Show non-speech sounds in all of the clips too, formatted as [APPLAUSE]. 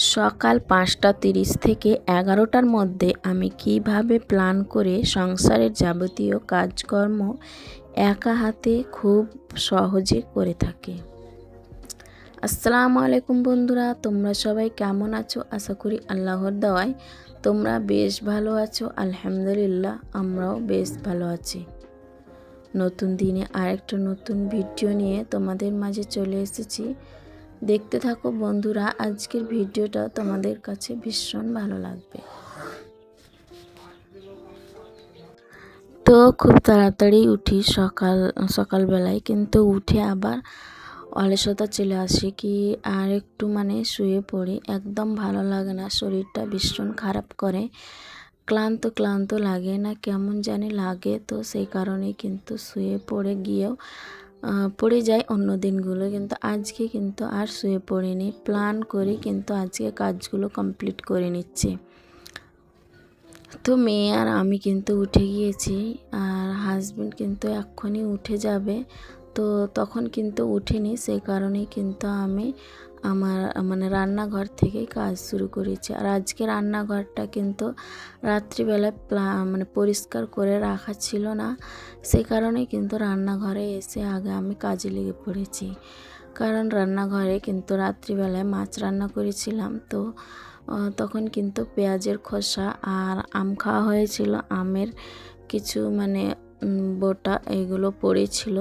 সকাল পাঁচটা তিরিশ থেকে এগারোটার মধ্যে আমি কীভাবে প্ল্যান করে সংসারের যাবতীয় কাজকর্ম একা হাতে খুব সহজে করে থাকি। আসসালামু আলাইকুম বন্ধুরা, তোমরা সবাই কেমন আছো? আশা করি আল্লাহর দেওয়ায় তোমরা বেশ ভালো আছো। আলহামদুলিল্লাহ, আমরাও বেশ ভালো আছি। নতুন দিনে আরেকটা নতুন ভিডিও নিয়ে তোমাদের মাঝে চলে এসেছি। দেখতে থাকো বন্ধুরা, আজকের ভিডিওটা তোমাদের কাছে ভীষণ ভালো লাগবে। তো খুব তাড়াতাড়ি উঠি সকাল, সকালবেলায়, কিন্তু উঠে আবার অলসতা চলে আসে কি আর একটু মানে শুয়ে পড়ি। একদম ভালো লাগে না, শরীরটা ভীষণ খারাপ করে। ক্লান্ত ক্লান্ত লাগে না, কেমন জানি লাগে, তো সেই কারণে কিন্তু শুয়ে পড়ে গিয়েও পড়ে যায় অন্য দিনগুলো। কিন্তু আজকে কিন্তু আর শুয়ে পড়িনি। প্ল্যান করে কিন্তু আজকে কাজগুলো কমপ্লিট করে নিচ্ছি। তো মেয়ে আর আমি কিন্তু উঠে গিয়েছি আর হাজব্যান্ড কিন্তু এক্ষুনি উঠে যাবে। তো তখন কিন্তু উঠিনি সেই কারণেই কিন্তু আমি আমার মানে রান্নাঘর থেকেই কাজ শুরু করেছি। আর আজকে রান্নাঘরটা কিন্তু রাত্রিবেলায় মানে পরিষ্কার করে রাখা ছিল না। সেই কারণে কিন্তু রান্নাঘরে এসে আগে আমি কাজে লেগে পড়েছি। কারণ রান্নাঘরে কিন্তু রাত্রিবেলায় মাছ রান্না করেছিলাম। তো তখন কিন্তু পেঁয়াজের খোসা আর আম খাওয়া হয়েছিল। আমের কিছু মানে বোটা এগুলো পড়েছিল।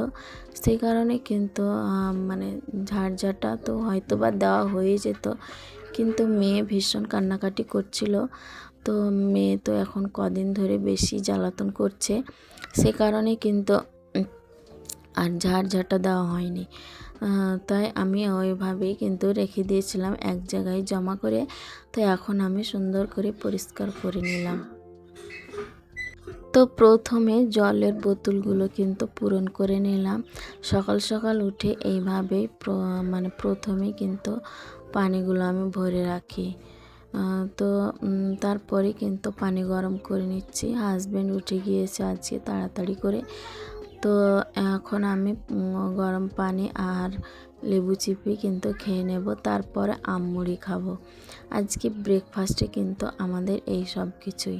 সেই কারণে কিন্তু মানে ঝাড়ঝাটা তো হয়তো বা দেওয়া হয়ে যেত। কিন্তু মেয়ে ভীষণ কান্নাকাটি করছিল। তো মেয়ে তো এখন কদিন ধরে বেশি জ্বালাতন করছে। সে কারণে কিন্তু আর ঝাড়ঝাটা দেওয়া হয়নি। তাই আমি ওইভাবেই কিন্তু রেখে দিয়েছিলাম এক জায়গায় জমা করে। তো এখন আমি সুন্দর করে পরিষ্কার করে নিলাম। তো প্রথমে জলের বোতলগুলো কিন্তু পূরণ করে নিলাম। সকাল সকাল উঠে এইভাবেই মানে প্রথমে কিন্তু পানিগুলো আমি ভরে রাখি। তো তারপরে কিন্তু পানি গরম করে নিচ্ছি। হাজব্যান্ড উঠে গিয়েছে আজকে তাড়াতাড়ি করে। তো এখন আমি গরম পানি আর লেবু চিপি কিন্তু খেয়ে নেব। তারপরে আমমুড়ি খাব। আজকে ব্রেকফাস্টে কিন্তু আমাদের এই সব কিছুই।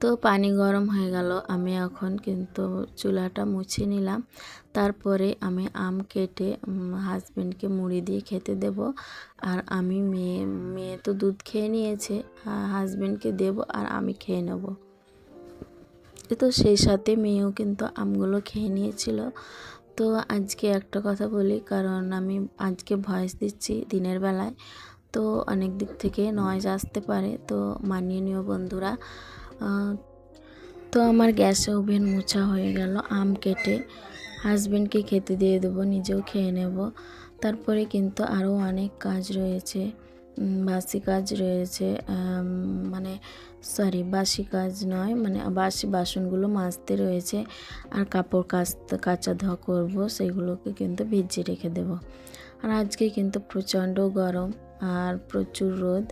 তো পানি গরম হয়ে গেল। আমি এখন কিন্তু চুলাটা মুছে নিলাম। তারপরে আমি আম কেটে হাজব্যান্ডকে মুড়ি দিয়ে খেতে দেব। আর আমি মেয়ে মেয়ে তো দুধ খেয়ে নিয়েছে। হাজব্যান্ডকে দেব আর আমি খেয়ে নেব। তো সেই সাথে মেয়েও কিন্তু আমগুলো খেয়ে নিয়েছিল। তো আজকে একটা কথা বলি, কারণ আমি আজকে ভয়েস দিচ্ছি দিনের বেলায়। তো অনেক দিক থেকে নয়েজ আসতে পারে। তো মানিয়ে নিও বন্ধুরা তো আমার গ্যাসে ওভেন মোছা হয়ে গেল, আম কেটে হাজব্যান্ডকে খেতে দিয়ে দেবো, নিজেও খেয়ে নেব। তারপরে কিন্তু আরও অনেক কাজ রয়েছে বাসি কাজ রয়েছে মানে সরি বাসি কাজ নয় মানে বাসি বাসনগুলো মাজতে রয়েছে, আর কাপড় কাচতে, কাচা ধোয়া করব, সেগুলোকে কিন্তু ভিজিয়ে রেখে দেব। আর আজকে কিন্তু প্রচণ্ড গরম, আর প্রচুর রোদ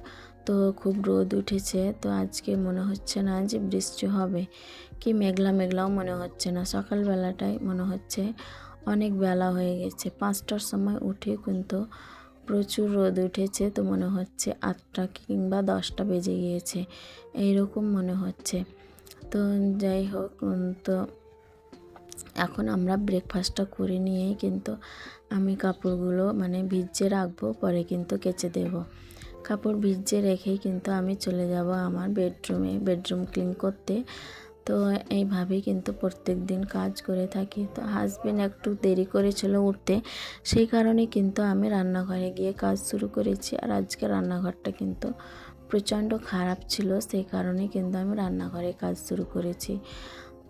তো খুব রোদ উঠেছে, তো আজকে মনে হচ্ছে না যে বৃষ্টি হবে। কি মেঘলা মেঘলাও মনে হচ্ছে না। সকালবেলাটাই মনে হচ্ছে অনেক বেলা হয়ে গেছে। পাঁচটার সময় উঠে কিন্তু প্রচুর রোদ উঠেছে, তো মনে হচ্ছে আটটা কিংবা দশটা বেজে গিয়েছে, এইরকম মনে হচ্ছে। তো যাই হোক তো এখন আমরা ব্রেকফাস্টটা করে নিয়েই কিন্তু আমি কাপড়গুলো মানে ভিজে রাখব, পরে কিন্তু কেচে দেবো। কাপড় ভিজে রেখেই কিন্তু আমি চলে যাব আমার বেডরুমে, বেডরুম ক্লিন করতে। তো এইভাবেই কিন্তু প্রত্যেক দিন কাজ করে থাকি। তো হাজব্যান্ড একটু দেরি করেছিল উঠতে, সেই কারণে কিন্তু আমি রান্নাঘরে গিয়ে কাজ শুরু করেছি। আর আজকে রান্নাঘরটা কিন্তু প্রচণ্ড খারাপ ছিল, সেই কারণে কিন্তু আমি রান্নাঘরে কাজ শুরু করেছি।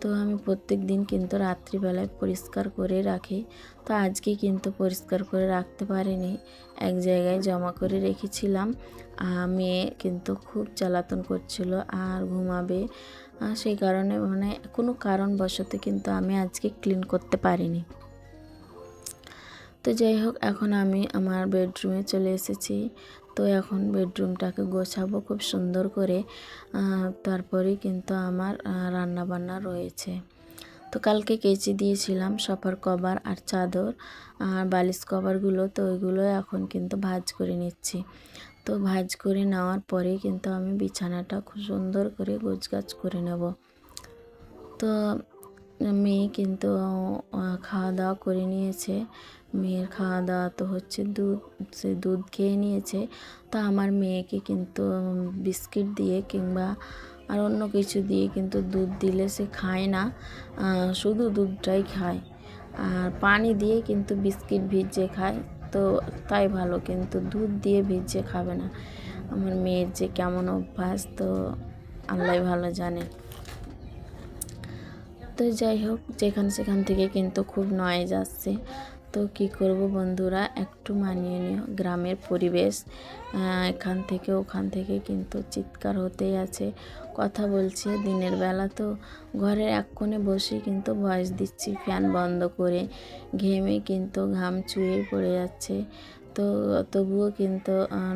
তো আমি প্রত্যেক দিন কিন্তু রাত্রিবেলায় পরিষ্কার করে রাখি। তো আজকে কিন্তু পরিষ্কার করে রাখতে পারিনি। এক জায়গায় জমা করে রেখেছিলাম। মেয়ে কিন্তু খুব জ্বালাতন করছিল আর ঘুমাবে। সেই কারণে মানে কোনো কারণবশত কিন্তু আমি আজকে ক্লিন করতে পারিনি। তো যাই হোক, এখন আমি আমার বেডরুমে চলে এসেছি। তো এখন বেডরুমটাকে গোছাবো খুব সুন্দর করে। আহ, তারপরেই কিন্তু আমার রান্না বান্না রয়েছে। তো কালকে কেচি দিয়েছিলাম সফার কভার আর চাদর আর বালিশ কভারগুলো তো ওইগুলো এখন কিন্তু ভাজ করে নিচ্ছি। তো ভাজ করে নেওয়ার পরে কিন্তু আমি বিছানাটা খুব সুন্দর করে গোছগাছ করে নেব। তো মেয়ে কিন্তু খাওয়া দাওয়া করে নিয়েছে। মেয়ের খাওয়া দাওয়া তো হচ্ছে দুধ, সে দুধ খেয়ে নিয়েছে। তা আমার মেয়েকে কিন্তু বিস্কিট দিয়ে কিংবা আর অন্য কিছু দিয়ে কিন্তু দুধ দিলে সে খায় না। শুধু দুধটাই খায়। আর পানি দিয়ে কিন্তু বিস্কিট ভিজিয়ে খায়। তো তাই ভালো, কিন্তু দুধ দিয়ে ভিজিয়ে খাবে না। আমার মেয়ের যে কেমন অভ্যাস, তো আল্লাহ ভালো জানে। তো যাই হোক, যেখান সেখান থেকে কিন্তু খুব নয়েজ আসছে। তো কি করব বন্ধুরা? একটু মানিয়ে নিও। গ্রামের পরিবেশ এখান থেকে ওখান থেকে কিন্তু চিৎকার হতেই আছে। কথা বলছে দিনের বেলা তো। ঘরের এক কোণে বসে কিন্তু ভয়েস দিচ্ছি, ফ্যান বন্ধ করে। ঘেমে কিন্তু ঘাম চুয়ে পড়ে যাচ্ছে। তো তবুও কিন্তু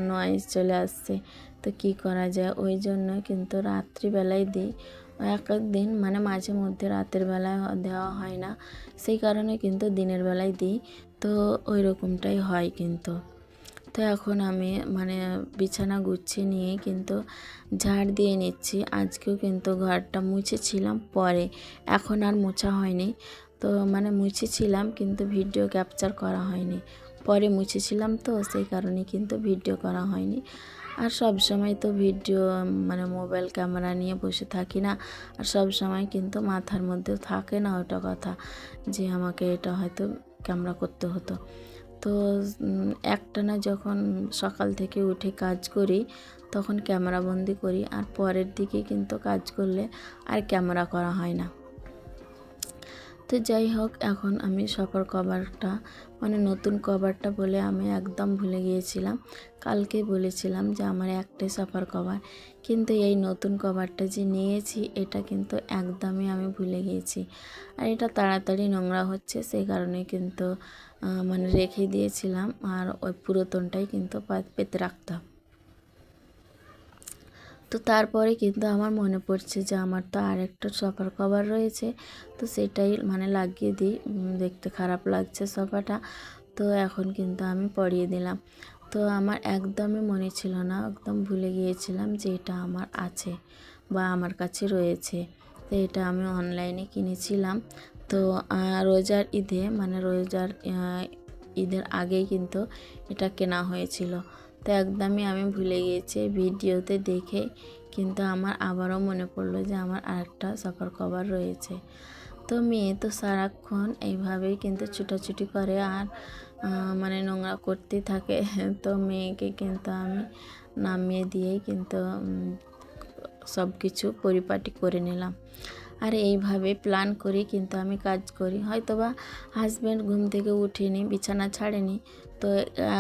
নয়েজ চলে আসছে। তো কি করা যায়? ওই জন্য কিন্তু রাত্রিবেলায় দিই। এক এক দিন মানে মাঝে মধ্যে রাতের বেলায় দেওয়া হয় না। সেই কারণে কিন্তু দিনের বেলায় দিই। তো ওই রকমটাই হয় কিন্তু। তো এখন আমি মানে বিছানা গুছিয়ে নিয়ে কিন্তু ঝাড় দিয়ে নিচ্ছি। আজকেও কিন্তু ঘরটা মুছেছিলাম পরে। এখন আর মোছা হয়নি। তো মানে মুছেছিলাম কিন্তু ভিডিও ক্যাপচার করা হয়নি। পরে মুছেছিলাম তো, সেই কারণে কিন্তু ভিডিও করা হয়নি। আর সব সময় তো ভিডিও মানে মোবাইল ক্যামেরা নিয়ে বসে থাকি না। আর সব সময় কিন্তু মাথার মধ্যেও থাকে না ওটা কথা যে আমাকে এটা হয়তো ক্যামেরা করতে হতো। তো একটানা যখন সকাল থেকে উঠে কাজ করি, তখন ক্যামেরা বন্দি করি। আর পরের দিকে কিন্তু কাজ করলে আর ক্যামেরা করা হয় না। তো যাই হোক, এখন আমি সফর কভারটা মানে নতুন কভারটা বলে আমি একদম ভুলে গিয়েছিলাম। কালকে বলেছিলাম যে আমার একটাই সফার কভার কিন্তু এই নতুন কভারটা যে নিয়েছি, এটা কিন্তু একদমই আমি ভুলে গিয়েছি। আর এটা তাড়াতাড়ি নোংরা হচ্ছে সেই কারণে কিন্তু মানে রেখে দিয়েছিলাম, আর ওই পুরাতনটাই কিন্তু পেতে রাখতাম। তো তারপরে কিন্তু আমার মনে পড়ছে যে আমার তো আরেকটা সোফার কভার রয়েছে। তো সেটাই মানে লাগিয়ে দিই। দেখতে খারাপ লাগছে সোফাটা। তো এখন কিন্তু আমি পরিয়ে দিলাম। তো আমার একদমই মনে ছিল না, একদম ভুলে গিয়েছিলাম যে এটা আমার আছে বা আমার কাছে রয়েছে। তো এটা আমি অনলাইনে কিনেছিলাম। তো রোজার ঈদে মানে রোজার ঈদের আগেই কিন্তু এটা কেনা হয়েছিল। তো একদমই আমি ভুলে গিয়েছি ভিডিওতে দেখে। কিন্তু আমার আবারও মনে পড়ল যে আমার আরেকটা সফর কভার রয়েছে। তো মেয়ে তো সারাক্ষণ এইভাবেই কিন্তু ছুটাছুটি করে আর মানে নোংরা করতেই থাকে। [LAUGHS] তো মেয়েকে কিন্তু আমি নামিয়ে দিয়েই কিন্তু সব কিছু পরিপাটি করে নিলাম। আর এইভাবে প্ল্যান করে কিন্তু আমি কাজ করি। হয়তোবা হাজব্যান্ড ঘুম থেকে উঠেনি, বিছানা ছাড়েনি, তো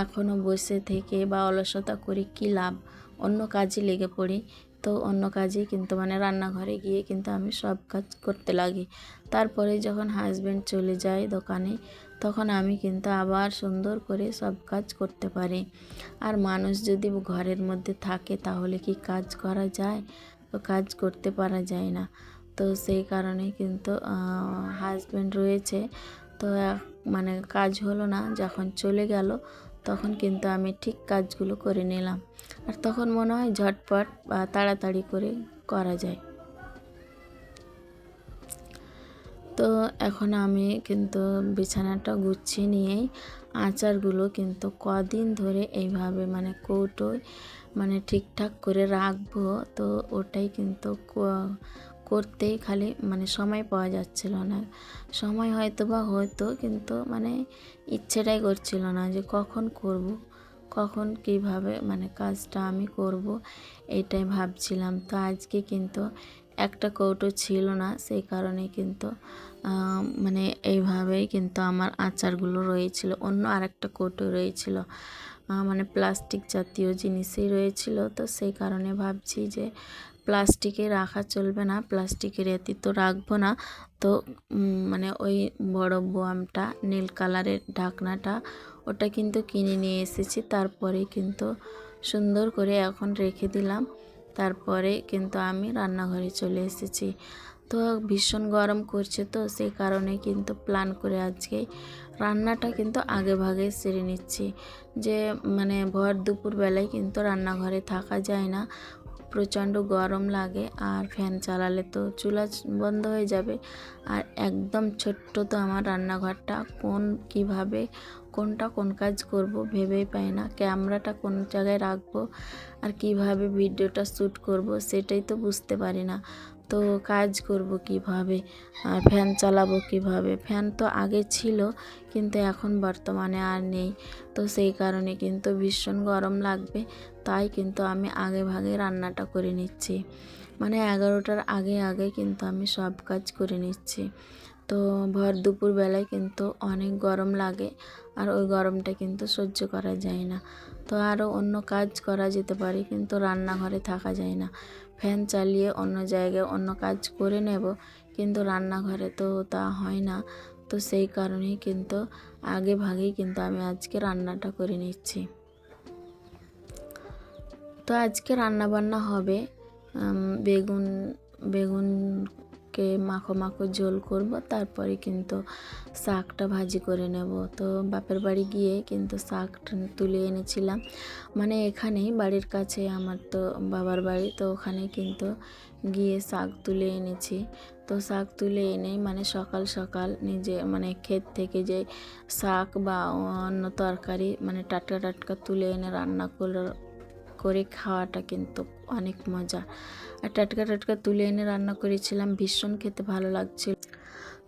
এখনও বসে থেকে বা অলসতা করে কী লাভ? অন্য কাজে লেগে পড়ি, তো অন্য কাজে কিন্তু মানে রান্নাঘরে গিয়ে কিন্তু আমি সব কাজ করতে লাগি। তারপরে যখন হাজব্যান্ড চলে যায় দোকানে, তখন আমি কিন্তু আবার সুন্দর করে সব কাজ করতে পারি। আর মানুষ যদি ঘরের মধ্যে থাকে তাহলে কি কাজ করা যায়? তো কাজ করতে পারা যায় না। তো সেই কারণে কিন্তু হাজব্যান্ড রয়েছে। তো মানে কাজ হলো না, যখন চলে গেল, তখন কিন্তু আমি ঠিক কাজগুলো করে নিলাম। আর তখন মনে হয় ঝটপট বা তাড়াতাড়ি করে করা যায়। তো এখন আমি কিন্তু বিছানাটা গুছিয়ে নিয়েই আচারগুলো কিন্তু কদিন ধরে এইভাবে মানে কৌটোয় মানে ঠিকঠাক করে রাখব। তো ওটাই কিন্তু করতেই খালি মানে সময় পাওয়া যাচ্ছিল না। সময় হয়তো বা হতো, কিন্তু মানে ইচ্ছেটাই করছিল না যে কখন করব, কখন কীভাবে মানে কাজটা আমি করব, এটাই ভাবছিলাম। তো আজকে কিন্তু একটা কৌটো ছিল না, সেই কারণে কিন্তু মানে এইভাবেই কিন্তু আমার আচারগুলো রয়েছিল। অন্য আরেকটা কৌটো রয়েছিল মানে প্লাস্টিক জাতীয় জিনিসই রয়েছিল। তো সেই কারণে ভাবছি যে প্লাস্টিকে রাখা চলবে না, প্লাস্টিকের এতে তো রাখব না। তো মানে ওই বড় বোয়ামটা, নীল কালারের ঢাকনাটা, ওটা কিন্তু কিনে নিয়ে এসেছি। তারপরে কিন্তু সুন্দর করে এখন রেখে দিলাম। তারপরে কিন্তু আমি রান্নাঘরে চলে এসেছি। তো ভীষণ গরম করছে তো, সেই কারণে কিন্তু প্ল্যান করে আজকে রান্নাটা কিন্তু আগে ভাগে সেরে নিচ্ছি। যে মানে ভর দুপুর বেলায় কিন্তু রান্নাঘরে থাকা যায় না। প্রচণ্ড গরম লাগে আর ফ্যান চালালে তো চুলা বন্ধ হয়ে যাবে। আর একদম ছোট্ট তো আমার রান্নাঘরটা, কোন কীভাবে, কোনটা কোন কাজ করব ভেবেই পাই না। ক্যামেরাটা কোন জায়গায় রাখব আর কীভাবে ভিডিওটা শ্যুট করব সেটাই তো বুঝতে পারি না। তো কাজ করব কীভাবে? আর ফ্যান চালাবো কীভাবে? ফ্যান তো আগে ছিল, কিন্তু এখন বর্তমানে আর নেই। তো সেই কারণে কিন্তু ভীষণ গরম লাগবে, তাই কিন্তু আমি আগে ভাগে রান্নাটা করে নিচ্ছি। মানে এগারোটার আগে আগে কিন্তু আমি সব কাজ করে নিচ্ছি। তো ভর দুপুর বেলায় কিন্তু অনেক গরম লাগে, আর ওই গরমটা কিন্তু সহ্য করা যায় না। তো আরও অন্য কাজ করা যেতে পারে, কিন্তু রান্নাঘরে থাকা যায় না। ফ্যান চালিয়ে অন্য জায়গায় অন্য কাজ করে নেব। কিন্তু রান্নাঘরে তো তা হয় না। তো সেই কারণেই কিন্তু আগে ভাগেই কিন্তু আমি আজকে রান্নাটা করে নিচ্ছি। তো আজকে রান্না বান্না হবে বেগুন বেগুন বেগুনকে মাখো মাখো ঝোল করব, তারপরে কিন্তু শাকটা ভাজি করে নেব। তো বাপের বাড়ি গিয়ে কিন্তু শাকটা তুলে এনেছিলাম। মানে এখানেই বাড়ির কাছে আমার তো বাবার বাড়ি, তো ওখানে কিন্তু গিয়ে শাক তুলে এনেছি। তো শাক তুলে এনেই মানে সকাল সকাল নিজে মানে ক্ষেত থেকে যে শাক বা অন্য তরকারি মানে টাটকা টাটকা তুলে এনে রান্না করে করে খাওয়াটা কিন্তু অনেক মজা। আর টাটকা টাটকা তুলে এনে রান্না করেছিলাম, ভীষণ খেতে ভালো লাগছিল।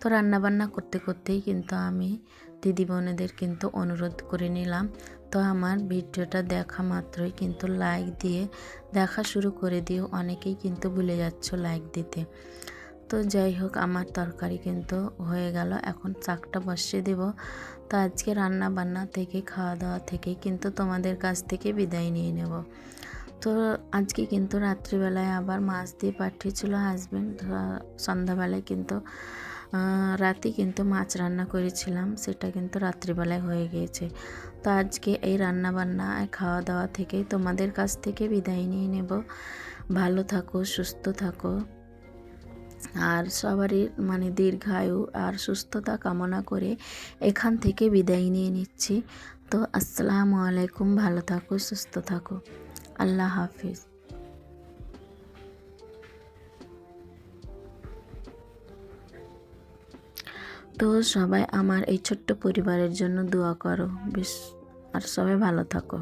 তো রান্নাবান্না করতে করতেই কিন্তু আমি দিদি বোনেদের কিন্তু অনুরোধ করে নিলাম। তো আমার ভিডিওটা দেখা মাত্রই কিন্তু লাইক দিয়ে দেখা শুরু করে দিও। অনেকেই কিন্তু ভুলে যাচ্ছ লাইক দিতে। তো যাই হোক, আমার তরকারি কিন্তু হয়ে গেল। এখন চাকটা বসিয়ে দেব। তো আজকে রান্না বান্না থেকে খাওয়া দাওয়া থেকে কিন্তু তোমাদের কাছ থেকে বিদায় নিয়ে নেব। তো আজকে কিন্তু রাত্রিবেলায় আবার মাছ দিয়ে পাঠিয়েছিল হাজব্যান্ড সন্ধ্যাবেলায় কিন্তু রাতে কিন্তু মাছ রান্না করেছিলাম, সেটা কিন্তু রাত্রিবেলায় হয়ে গিয়েছে। তো আজকে এই রান্না বান্না খাওয়া দাওয়া থেকে তোমাদের কাছ থেকে বিদায় নিয়ে নেব। ভালো থাকো, সুস্থ থাকো। আর সবারই মানে দীর্ঘায়ু আর সুস্থতা কামনা করে এখান থেকে বিদায় নিয়ে নিচ্ছি। তো আসসালামু আলাইকুম, ভালো থাকো, সুস্থ থাকো। আল্লাহ হাফিজ। তো সবাই আমার এই ছোট্ট পরিবারের জন্য দোয়া করো। বেশ আর সবাই ভালো থাকো।